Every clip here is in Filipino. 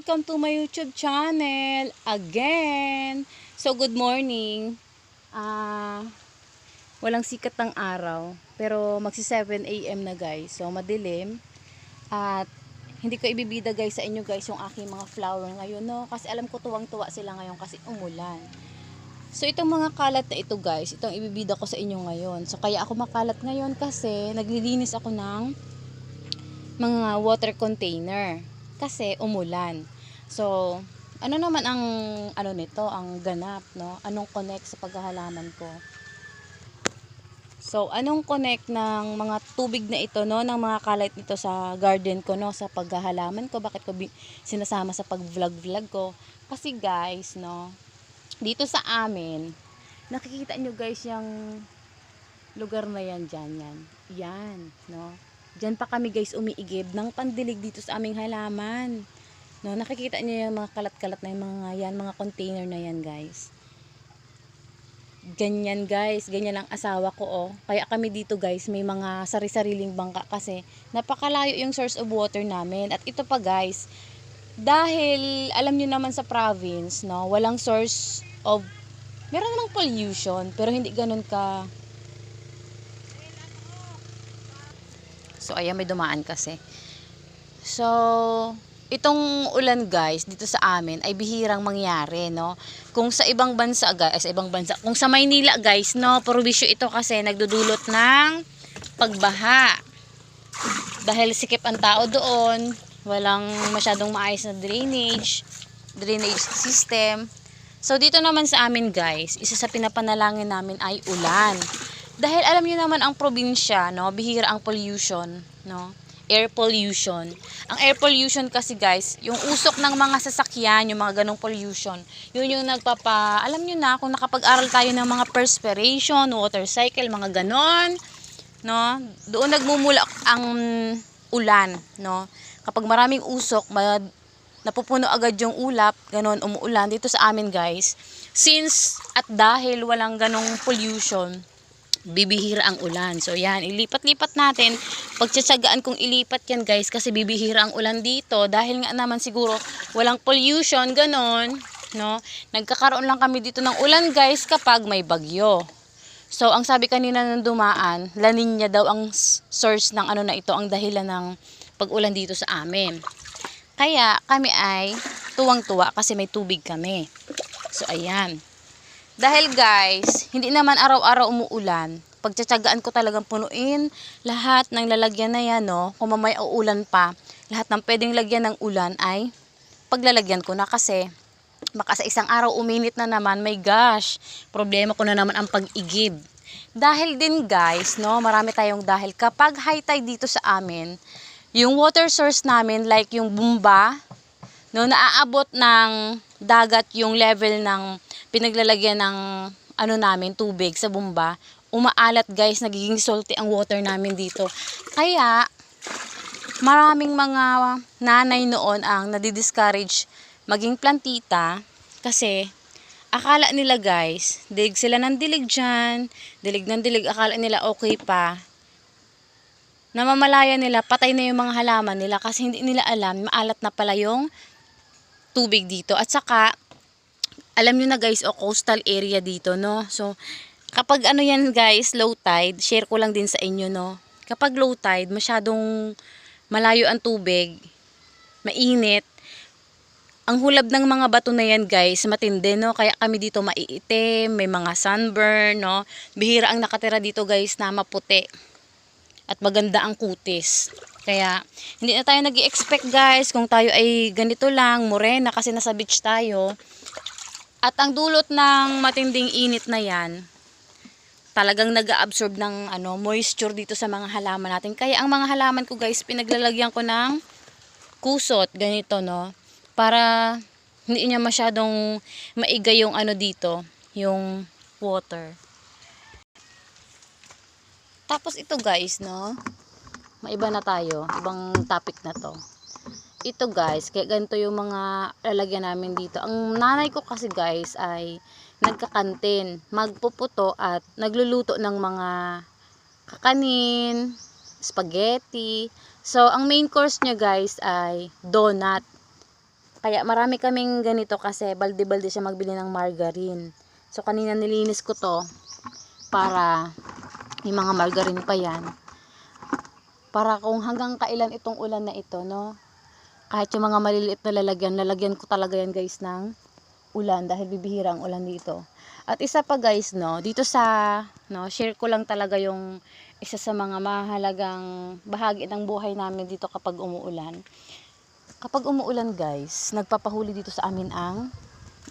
welcome to my YouTube channel again. So good morning. Ah, walang sikat ng araw, pero magsi 7 AM na guys. So madilim. At hindi ko ibibida guys sa inyo guys yung aking mga flower ngayon no kasi alam ko tuwang-tuwa sila ngayon kasi umulan. So itong mga kalat na ito guys, itong ibibida ko sa inyo ngayon. So kaya ako makalat ngayon kasi naglilinis ako ng mga water container kasi umulan. So, ano naman ang ano nito, ang ganap, no? Anong connect sa paghahalaman ko? So, anong connect ng mga tubig na ito, no? Ng mga kalat nito sa garden ko, no? Sa paghahalaman ko. Bakit ko sinasama sa pag-vlog-vlog ko? Kasi guys, no? Dito sa amin, nakikita nyo guys yung lugar na yan dyan, yan. Yan, no? Diyan pa kami guys umiigib ng pandilig dito sa aming halaman. No, nakikita niyo yung mga kalat-kalat na yung mga yan, mga container na yan guys. Ganyan guys, ganyan ang asawa ko oh. Kaya kami dito guys, may mga sari-sariling bangka kasi napakalayo yung source of water namin. At ito pa guys, dahil alam niyo naman sa province, no, walang source of meron namang pollution, pero hindi ganun ka So, ayan, may dumaan kasi. So, itong ulan guys, dito sa amin, ay bihirang mangyari, no? Kung sa ibang bansa, guys, sa ibang bansa, kung sa Maynila, guys, no, provisyo ito kasi nagdudulot ng pagbaha. Dahil sikip ang tao doon, walang masyadong maayos na drainage, drainage system. So, dito naman sa amin, guys, isa sa pinapanalangin namin ay ulan. Dahil alam niyo naman ang probinsya, no, bihira ang pollution, no? Air pollution. Ang air pollution kasi guys, yung usok ng mga sasakyan, yung mga ganong pollution, yun yung nagpapa, alam niyo na, kung nakapag-aral tayo ng mga perspiration, water cycle, mga ganon, no? Doon nagmumula ang ulan, no? Kapag maraming usok, napupuno agad yung ulap, ganon, umuulan dito sa amin guys. Since at dahil walang ganong pollution, bibihira ang ulan. So yan, ilipat-lipat natin. Pagtsatsagaan kong ilipat yan guys kasi bibihira ang ulan dito dahil nga naman siguro walang pollution, ganon. No? Nagkakaroon lang kami dito ng ulan guys kapag may bagyo. So ang sabi kanina ng dumaan, La Nina daw ang source ng ano na ito, ang dahilan ng pag-ulan dito sa amin. Kaya kami ay tuwang-tuwa kasi may tubig kami. So ayan. Dahil guys, hindi naman araw-araw umuulan. Pagtsatsagaan ko talagang punuin lahat ng lalagyan na yan, no? Kung mamaya uulan pa, lahat ng pwedeng lagyan ng ulan ay paglalagyan ko na kasi baka sa isang araw uminit na naman, my gosh, problema ko na naman ang pag-igib. Dahil din guys, no, marami tayong dahil kapag high tide dito sa amin, yung water source namin like yung bumba, no, naaabot ng dagat yung level ng pinaglalagyan ng ano namin, tubig sa bumba, umaalat guys, nagiging salty ang water namin dito. Kaya, maraming mga nanay noon ang nadi-discourage maging plantita kasi akala nila guys, dilig sila ng dilig dyan, dilig ng dilig, akala nila okay pa. Namamalaya nila, patay na yung mga halaman nila kasi hindi nila alam, maalat na pala yung tubig dito. At saka, alam nyo na guys, o coastal area dito, no? So, kapag ano yan guys, low tide, share ko lang din sa inyo, no? Kapag low tide, masyadong malayo ang tubig, mainit, ang hulab ng mga bato na yan guys, matindi, no? Kaya kami dito maiitim, may mga sunburn, no? Bihira ang nakatira dito guys na maputi. At maganda ang kutis. Kaya, hindi na tayo nag expect guys kung tayo ay ganito lang, morena kasi nasa beach tayo. At ang dulot ng matinding init na yan, talagang nag-absorb ng ano, moisture dito sa mga halaman natin. Kaya ang mga halaman ko guys, pinaglalagyan ko ng kusot, ganito no, para hindi niya masyadong maigay yung ano dito, yung water. Tapos ito guys, no, maiba na tayo, ibang topic na to. Ito guys, kaya ganito yung mga lalagyan namin dito. Ang nanay ko kasi guys ay nagkakantin, magpuputo at nagluluto ng mga kakanin, spaghetti. So, ang main course niya guys ay donut. Kaya marami kaming ganito kasi balde-balde siya magbili ng margarine. So kanina nilinis ko to para may mga margarine pa yan. Para kung hanggang kailan itong ulan na ito, no? Kahit yung mga maliliit na lalagyan, lalagyan ko talaga yan guys ng ulan dahil bibihira ang ulan dito. At isa pa guys, no, dito sa, no, share ko lang talaga yung isa sa mga mahalagang bahagi ng buhay namin dito kapag umuulan. Kapag umuulan guys, nagpapahuli dito sa amin ang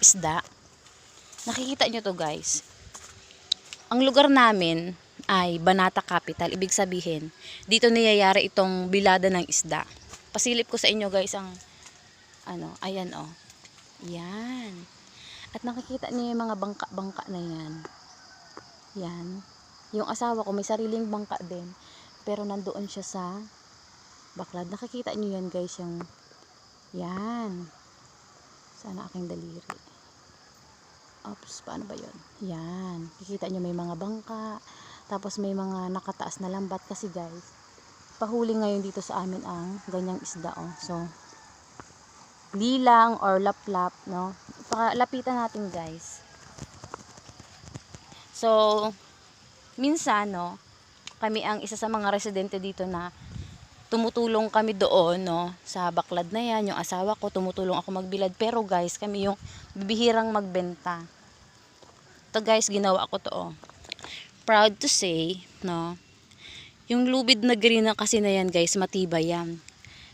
isda. Nakikita nyo to guys. Ang lugar namin ay Banata Capital. Ibig sabihin, dito niyayari itong bilada ng isda. Pasilip ko sa inyo guys ang ano, ayan oh. Yan. At nakikita niyo yung mga bangka-bangka na yan. Yan. Yung asawa ko may sariling bangka din. Pero nandoon siya sa baklad. Nakikita niyo yan guys yung yan. Sana aking daliri. Oops, paano ba yun? Yan. Kikita nyo may mga bangka. Tapos may mga nakataas na lambat kasi guys. Pahuli ngayon dito sa amin ang ganyang isda oh. So, lilang or laplap, no? Lapitan natin guys. So, minsan, no, kami ang isa sa mga residente dito na tumutulong kami doon, no, sa baklad na yan, yung asawa ko, tumutulong ako magbilad. Pero guys, kami yung bibihirang magbenta. Ito guys, ginawa ko to, oh. Proud to say, no, yung lubid na green na kasi na yan guys, matibay yan.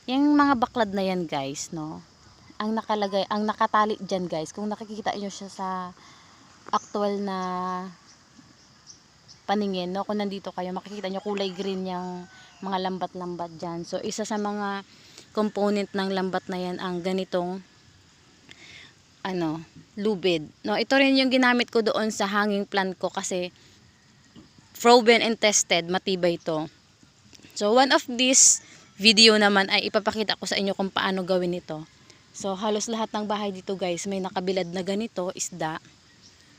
Yung mga baklad na yan guys, no, ang nakalagay, ang nakatali dyan guys, kung nakikita nyo siya sa actual na paningin, no, kung nandito kayo, makikita nyo kulay green yung mga lambat-lambat dyan. So, isa sa mga component ng lambat na yan ang ganitong ano, lubid. No, ito rin yung ginamit ko doon sa hanging plant ko kasi proven and tested, matibay ito. So, one of this video naman ay ipapakita ko sa inyo kung paano gawin ito. So, halos lahat ng bahay dito guys, may nakabilad na ganito, isda,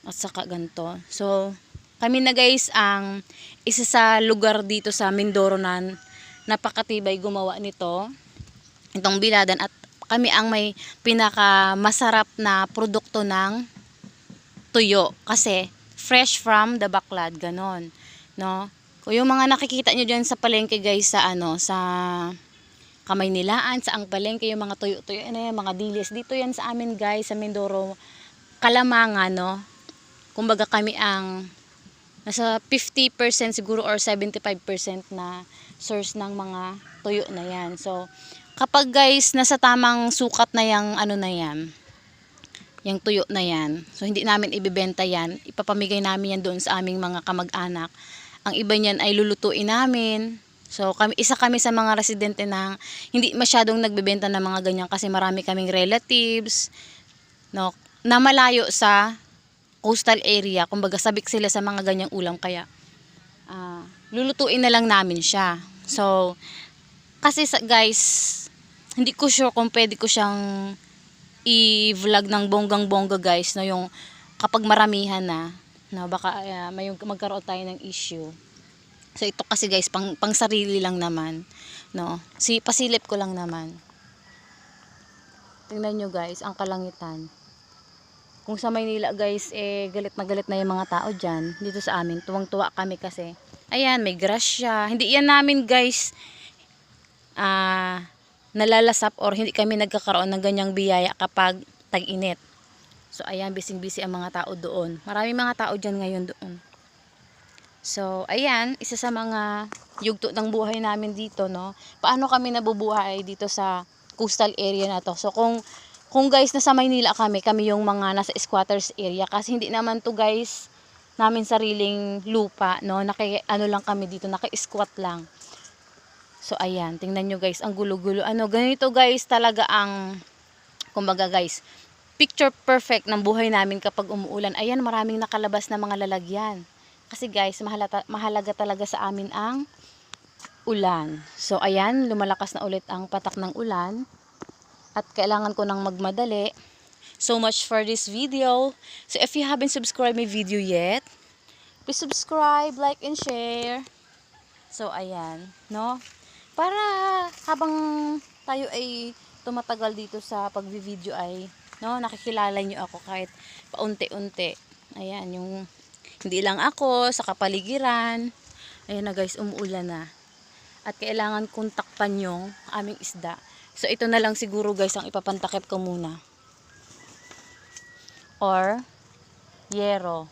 at saka ganito. So, kami na guys ang isa sa lugar dito sa Mindoro na napakatibay gumawa nito. Itong biladan at kami ang may pinaka masarap na produkto ng tuyo kasi fresh from the baklad ganon no kung yung mga nakikita nyo dyan sa palengke guys sa ano sa kamay nilaan sa ang palengke yung mga tuyo-tuyo ano yan, mga dilis dito yan sa amin guys sa Mindoro Kalamangan no kumbaga kami ang nasa 50% siguro or 75% na source ng mga tuyo na yan. So, kapag guys, nasa tamang sukat na yung ano na yan, yung tuyo na yan, so hindi namin ibibenta yan, ipapamigay namin yan doon sa aming mga kamag-anak. Ang iba niyan ay lulutuin namin. So, kami, isa kami sa mga residente na hindi masyadong nagbebenta ng mga ganyan kasi marami kaming relatives, no, na malayo sa coastal area, kumbaga sabik sila sa mga ganyang ulam kaya ah, lulutuin na lang namin siya. So, kasi sa, guys, hindi ko sure kung pwede ko siyang i-vlog ng bonggang-bongga guys, no, yung kapag maramihan na, no, baka ah, may magkaroon tayo ng issue. So, ito kasi guys, pang, pang sarili lang naman, no. Si, pasilip ko lang naman. Tingnan nyo guys, ang kalangitan. Kung sa Maynila guys eh galit na galit na yung mga tao dyan dito sa amin tuwang tuwa kami kasi ayan may grasya hindi yan namin guys ah nalalasap or hindi kami nagkakaroon ng ganyang biyaya kapag tag-init. So ayan bising busy ang mga tao doon. Maraming mga tao dyan ngayon doon so ayan isa sa mga yugto ng buhay namin dito no paano kami nabubuhay dito sa coastal area na to so kung kung guys nasa Maynila kami, kami yung mga nasa squatters area kasi hindi naman to guys namin sariling lupa, no? Naki, ano lang kami dito, naka-squat lang. So ayan, tingnan nyo guys, ang gulo-gulo. Ano, ganito guys talaga ang kumbaga guys, picture perfect ng buhay namin kapag umuulan. Ayan, maraming nakalabas na mga lalagyan. Kasi guys, mahalata, mahalaga talaga sa amin ang ulan. So ayan, lumalakas na ulit ang patak ng ulan at kailangan ko nang magmadali. So much for this video. So if you haven't subscribed my video yet, please subscribe, like, and share. So ayan, no? Para habang tayo ay tumatagal dito sa pagvi-video ay no, nakikilala niyo ako kahit paunti-unti. Ayan, yung hindi lang ako sa kapaligiran. Ayan na guys, umuulan na. At kailangan kong takpan yung aming isda. So ito na lang siguro guys ang ipapantakip ko muna. Or yero.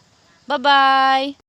Bye-bye!